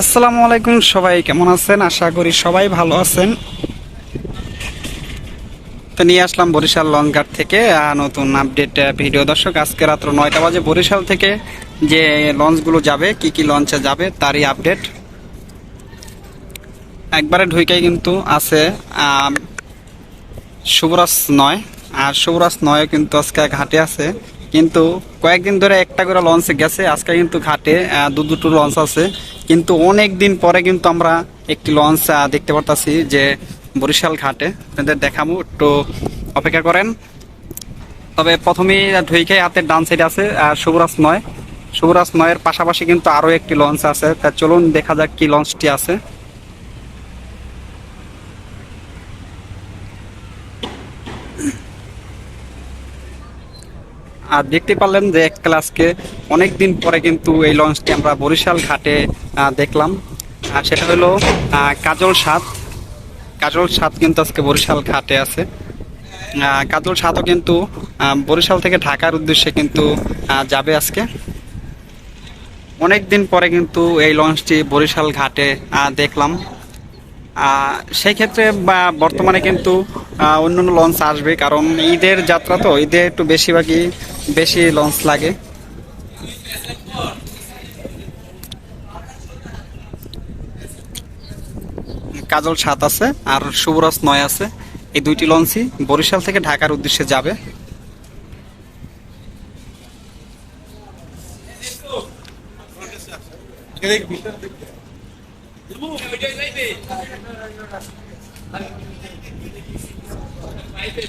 আসসালামু আলাইকুম, সবাই কেমন আছেন? আশা করি সবাই ভালো আছেন। তো নিয়ে আসলাম বরিশাল লংঘাট থেকে নতুন আপডেট ভিডিও দর্শক, আজকে রাত্র নয়টা বাজে বরিশাল থেকে যে লঞ্চগুলো যাবে, কি কি লঞ্চে যাবে, তারই আপডেট একবারে ঢুকেই কিন্তু আছে শুভরাজ নয়, আর শুভরাজ নয় কিন্তু আজকে ঘাটে আছে। কিন্তু কয়েকদিন ধরে একটা করে লঞ্চে গেছে, আজকে কিন্তু ঘাটে দু দুটো লঞ্চ আছে। কিন্তু অনেক দিন পরে কিন্তু আমরা একটি লঞ্চ দেখতে পারতাছি যে বরিশাল ঘাটে। আপনাদের দেখাবো একটু অপেক্ষা করেন। তবে প্রথমেই ঢুইকে হাতের ডান সাইডে আছে আর শুভরাজ নয়। শুভরাজ নয়ের পাশাপাশি কিন্তু আরও একটি লঞ্চ আছে। তা চলুন দেখা যাক কি লঞ্চটি আছে। আর দেখতে পারলেন যে এক ক্লাসকে অনেক দিন পরে কিন্তু এই লঞ্চটি আমরা বরিশাল ঘাটে দেখলাম। আর সেটা হলো কাজল সাত কাজল সাত কিন্তু আজকে বরিশাল ঘাটে আছে। কাজল সাতও কিন্তু বরিশাল থেকে ঢাকার উদ্দেশ্যে কিন্তু যাবে আজকে। অনেক দিন পরে কিন্তু এই লঞ্চটি বরিশাল ঘাটে দেখলাম। সেই ক্ষেত্রে বর্তমানে কিন্তু অন্য অন্য লঞ্চ আসবে। কারণ ঈদের যাত্রা তো, ঈদে একটু বেশিরভাগই বেশি লঞ্চ লাগে। কাজল সাত আছে আর শুভরাজ নয় আছে। এই দুইটি লঞ্চই বরিশাল থেকে ঢাকার উদ্দেশ্যে যাবে। লাইফে